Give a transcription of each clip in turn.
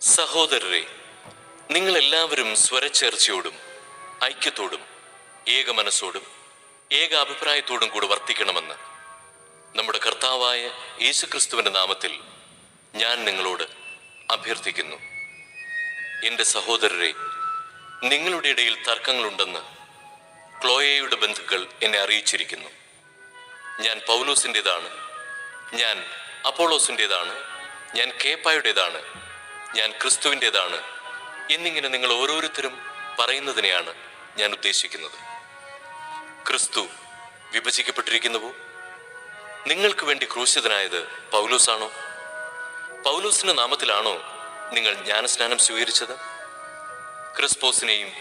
സഹോദരരെ നിങ്ങൾ എല്ലാവരും സ്വരച്ചേർച്ചയോടും ഐക്യത്തോടും ഏക മനസ്സോടും ഏക അഭിപ്രായത്തോടും കൂടി വർത്തിക്കണമെന്ന് നമ്മുടെ കർത്താവായ യേശുക്രിസ്തുവിന്റെ നാമത്തിൽ ഞാൻ നിങ്ങളോട് അഭ്യർത്ഥിക്കുന്നു. എന്റെ സഹോദരരെ നിങ്ങളുടെ ഇടയിൽ തർക്കങ്ങളുണ്ടെന്ന് ക്ലോയയുടെ ബന്ധുക്കൾ എന്നെ അറിയിച്ചിരിക്കുന്നു. ഞാൻ പൗലോസിന്റെതാണ് ഞാൻ അപ്പോളോസിന്റെതാണ് ഞാൻ കേപ്പായുടേതാണ് ഞാൻ ക്രിസ്തുവിന്റെതാണ് എന്നിങ്ങനെ നിങ്ങൾ ഓരോരുത്തരും പറയുന്നതിനെയാണ് ഞാൻ ഉദ്ദേശിക്കുന്നത്. ക്രിസ്തു വിഭജിക്കപ്പെട്ടിരിക്കുന്നുവോ? നിങ്ങൾക്ക് വേണ്ടി ക്രൂശിതനായത് പൗലൂസാണോ? പൗലോസിന്റെ നാമത്തിലാണോ നിങ്ങൾ ജ്ഞാനസ്നാനം സ്വീകരിച്ചത്? ക്രിസ്പോസിനെയും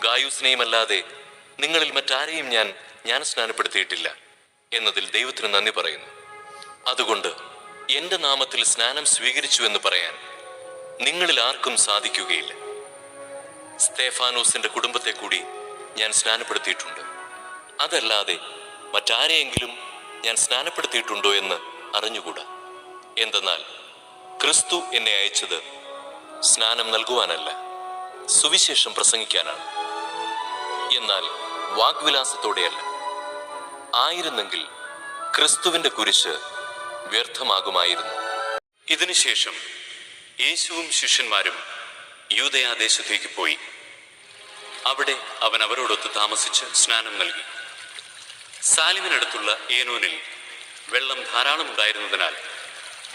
ഗായൂസിനെയും അല്ലാതെ നിങ്ങളിൽ മറ്റാരെയും ഞാൻ ജ്ഞാനസ്നാനപ്പെടുത്തിയിട്ടില്ല എന്നതിൽ ദൈവത്തിന് നന്ദി പറയുന്നു. അതുകൊണ്ട് എന്റെ നാമത്തിൽ സ്നാനം സ്വീകരിച്ചു എന്ന് പറയാൻ നിങ്ങളിൽ ആർക്കും സാധിക്കുകയില്ല. സ്തേഫാനോസിന്റെ കുടുംബത്തെ കൂടി ഞാൻ സ്നാനപ്പെടുത്തിയിട്ടുണ്ട്. അതല്ലാതെ മറ്റാരെയെങ്കിലും ഞാൻ സ്നാനപ്പെടുത്തിയിട്ടുണ്ടോ എന്ന് അറിഞ്ഞുകൂടാ. എന്തെന്നാൽ ക്രിസ്തു എന്നെ അയച്ചത് സ്നാനം നൽകുവാനല്ല സുവിശേഷം പ്രസംഗിക്കാനാണ്. എന്നാൽ വാഗ്വിലാസത്തോടെയല്ല. ആയിരുന്നെങ്കിൽ ക്രിസ്തുവിന്റെ കുരിശ് വ്യർത്ഥമാകുമായിരുന്നു. ഇതിനുശേഷം യേശുവും ശിഷ്യന്മാരും യൂതയാദേശത്തേക്ക് പോയി. അവിടെ അവൻ അവരോടൊത്ത് താമസിച്ച് സ്നാനം നൽകി. സാലിമിനടുത്തുള്ള ഏനോനിൽ വെള്ളം ധാരാളം ഉണ്ടായിരുന്നതിനാൽ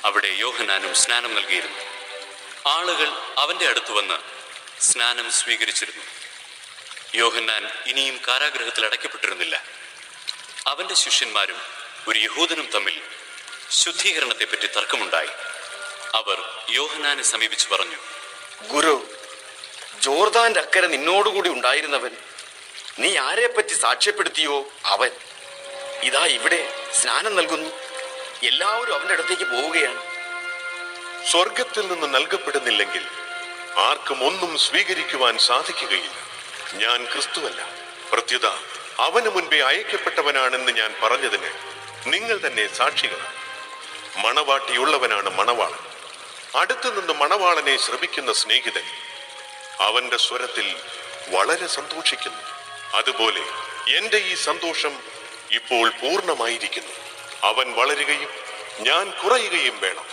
അവിടെ യോഹനാനും സ്നാനം നൽകിയിരുന്നു. ആളുകൾ അവന്റെ അടുത്ത് വന്ന് സ്നാനം സ്വീകരിച്ചിരുന്നു. യോഹന്നാൻ ഇനിയും കാരാഗ്രഹത്തിൽ അടയ്ക്കപ്പെട്ടിരുന്നില്ല. അവന്റെ ശിഷ്യന്മാരും ഒരു യഹൂദനും തമ്മിൽ ശുദ്ധീകരണത്തെപ്പറ്റി തർക്കമുണ്ടായി. അവർ യോഹനാനെ സമീപിച്ചു പറഞ്ഞു ഗുരു ജോർദാന്റെ അക്കരെ നിന്നോടുകൂടി ഉണ്ടായിരുന്നവൻ നീ ആരെപ്പറ്റി സാക്ഷ്യപ്പെടുത്തിയോ അവൻ? ഇതാ ഇവിടെ സ്നാനം നൽകുന്നു. എല്ലാവരും അവന്റെ അടുത്തേക്ക് പോവുകയാണ്. സ്വർഗത്തിൽ നിന്ന് നൽകപ്പെടുന്നില്ലെങ്കിൽ ആർക്കും ഒന്നും സ്വീകരിക്കുവാൻ സാധിക്കുകയില്ല. ഞാൻ ക്രിസ്തുവല്ല. പ്രത്യുത അവന് മുൻപേ അയക്കപ്പെട്ടവനാണെന്ന് ഞാൻ പറഞ്ഞതിന് നിങ്ങൾ തന്നെ സാക്ഷികളാണ്. മണവാട്ടിയുള്ളവനാണ് മണവാളൻ. അടുത്തു നിന്ന് മണവാളനെ ശ്രമിക്കുന്ന സ്നേഹിതൻ അവന്റെ സ്വരത്തിൽ വളരെ സന്തോഷിക്കുന്നു. അതുപോലെ എന്റെ ഈ സന്തോഷം ഇപ്പോൾ പൂർണമായിരിക്കുന്നു. അവൻ വളരുകയും ഞാൻ കുറയുകയും വേണം.